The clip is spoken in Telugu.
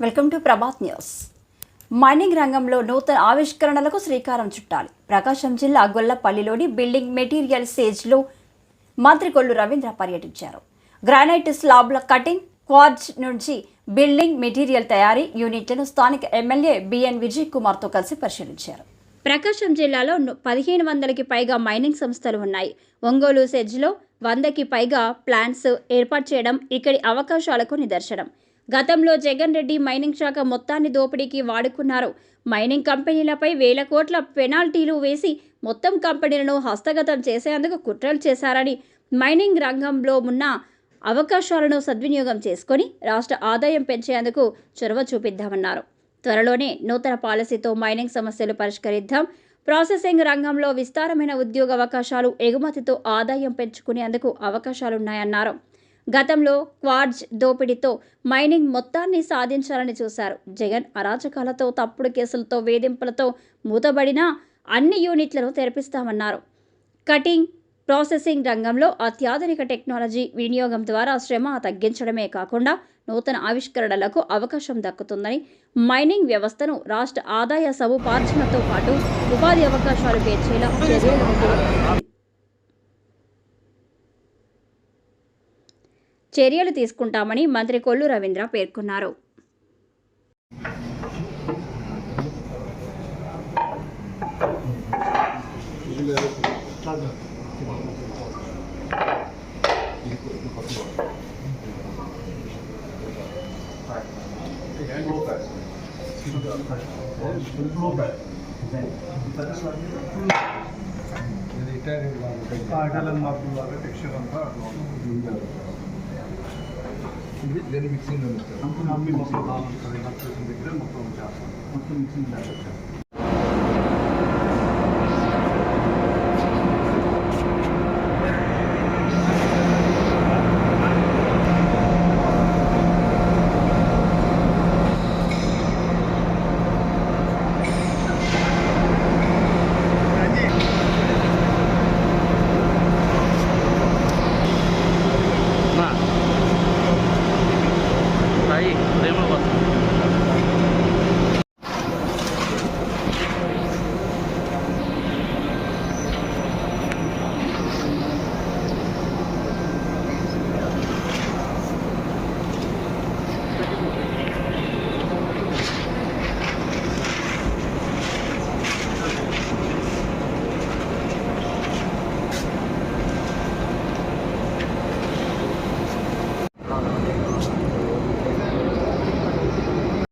Welcome to Prabhat news. Mining రంగంలో నూతన ఆవిష్కరణలకు శ్రీకారం చుట్టాలి. ప్రకాశం జిల్లా గొల్లపల్లిలోని బిల్డింగ్ మెటీరియల్ సేజ్లో మంత్రి కొల్లు రవీంద్ర పర్యటించారు. గ్రానైట్ స్లాబ్ల కటింగ్ క్వార్జ్ నుంచి బిల్డింగ్ మెటీరియల్ తయారీ యూనిట్లను స్థానిక ఎమ్మెల్యే బిఎన్ విజయ్ కుమార్తో కలిసి పరిశీలించారు. ప్రకాశం జిల్లాలో పదిహేను వందలకి పైగా మైనింగ్ సంస్థలు ఉన్నాయి. ఒంగోలు సెజ్లో వందకి పైగా ప్లాంట్స్ ఏర్పాటు చేయడం ఇక్కడి అవకాశాలకు నిదర్శనం. గతంలో జగన్ రెడ్డి మైనింగ్ శాఖ మొత్తాన్ని దోపిడీకి వాడుకున్నారు. మైనింగ్ కంపెనీలపై వేల కోట్ల పెనాల్టీలు వేసి మొత్తం కంపెనీలను హస్తగతం చేసేందుకు కుట్రలు చేశారని మైనింగ్ రంగంలో ఉన్న అవకాశాలను సద్వినియోగం చేసుకొని రాష్ట్ర ఆదాయం పెంచేందుకు చొరవ చూపిద్దామన్నారు. త్వరలోనే నూతన పాలసీతో మైనింగ్ సమస్యలు పరిష్కరిద్దాం. ప్రాసెసింగ్ రంగంలో విస్తారమైన ఉద్యోగ అవకాశాలు ఎగుమతితో ఆదాయం పెంచుకునేందుకు అవకాశాలున్నాయన్నారు. గతంలో క్వార్జ్ దోపిడీతో మైనింగ్ మొత్తాన్ని సాధించాలని చూశారు. జగన్ అరాచకాలతో తప్పుడు కేసులతో వేధింపులతో మూతబడిన అన్ని యూనిట్లను తెరపిస్తామన్నారు. కటింగ్ ప్రాసెసింగ్ రంగంలో అత్యాధునిక టెక్నాలజీ వినియోగం ద్వారా శ్రమ తగ్గించడమే కాకుండా నూతన ఆవిష్కరణలకు అవకాశం దక్కుతుందని మైనింగ్ వ్యవస్థను రాష్ట్ర ఆదాయ సముపార్జనతో పాటు ఉపాధి అవకాశాలు పెంచేలా చర్యలు చర్యలు తీసుకుంటామని మంత్రి కొల్లు రవీంద్ర పేర్కొన్నారు. ఇటాలియన్ మార్పుల ద్వారా టెక్స్చర్ అంతా అట్లా ಇದನ್ನು ಮಿಕ್ಸಿಂಗ್ ಮಾಡ್ತಾರೆ ನಮ್ಮದು ನಮ್ಮಿ ಮೊಸರು ಮೊಸರು ಮಿಕ್ಸಿಂಗ್ ಮಾಡ್ತಾರೆ ಮತ್ತು ಮಿಕ್ಸಿಂಗ್ ಮಾಡ್ತಾರೆ